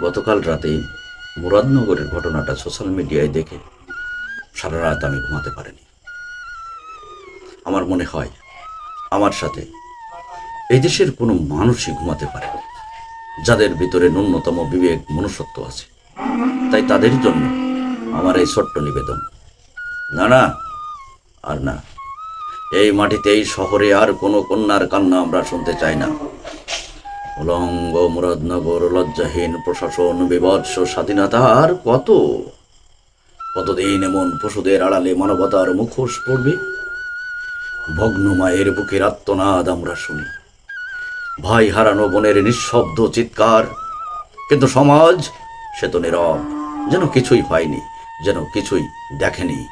গতকাল রাতে মুরাদনগরের ঘটনাটা সোশ্যাল মিডিয়ায় দেখে সারা রাত আমি ঘুমাতে পারিনি। আমার মনে হয় আমার সাথে এই দেশের কোনো মানুষই ঘুমাতে পারে যাদের ভিতরে ন্যূনতম বিবেক মনুষ্যত্ব আছে। তাই তাদের জন্য আমার এই ছোট্ট নিবেদন। না না, আর না। এই মাটিতে এই শহরে আর কোনো কন্যার কান্না আমরা শুনতে চাই না। উলঙ্গ মুরাদনগর লজ্জাহীন প্রশাসন বিভৎস স্বাধীনতা আর কত? কতদিন এমন পশুদের আড়ালে মানবতার মুখোশ পড়বে? ভগ্ন মায়ের বুকের আত্মনাদ আমরা শুনি। ভাই হারানো বোনের নিঃশব্দ চিৎকার। কিন্তু সমাজ সে তো নীরব, যেন কিছুই হয়নি, যেন কিছুই দেখেনি।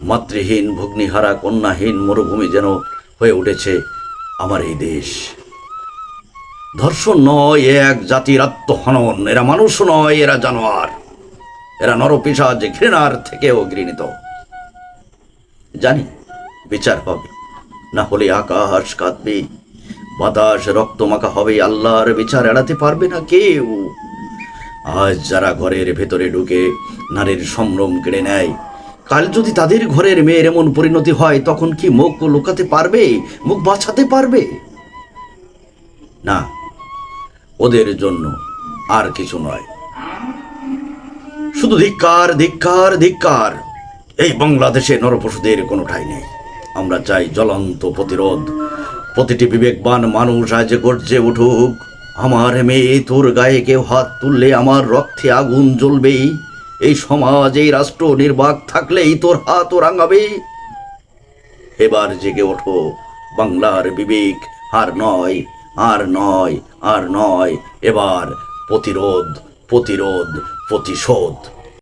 মাতৃহীন ভগ্নিহারা, কন্যাহীন মরুভূমি যেন হয়ে উঠেছে আমার এই দেশ। ধর্ষণ নয় এক জাতির আত্মহনন। এরা মানুষ নয়, এরা জানোয়ার। এরা নরপিসাজ, ঘৃণার থেকেও ঘৃণিত জানি, বিচার হবে। না হলে আকাশ কাঁদবে, বাতাস রক্তমাখা হবে। আল্লাহর বিচার এড়াতে পারবে না কেউ। আজ যারা ঘরের ভেতরে ঢুকে নারীর সম্ভ্রম কেড়ে নেয়, কাল যদি তাদের ঘরের মেয়ের এমন পরিণতি হয়, তখন কি মুখ লুকাতে পারবে? মুখ বাঁচাতে পারবে? না ওদের জন্য আর কিছু নয়। শুধু ধিক্কার ধিক্কার ধিক্কার। এই বাংলাদেশে নরপশুদের কোনো ঠাই নেই। আমরা চাই জ্বলন্ত প্রতিরোধ। প্রতিটি বিবেকবান মানুষ আজ গর্জে উঠুক, আমার মেয়ে তোর গায়ে কেউ হাত তুললে আমার রক্তে আগুন জ্বলবেই। এই সমাজ, এই রাষ্ট্র নির্বাক থাকলেই তোর হাত ও রাঙাবে এবার জেগে ওঠো বাংলার বিবেক। আর নয় আর নয় আর নয় এবার প্রতিরোধ প্রতিরোধ প্রতিশোধ।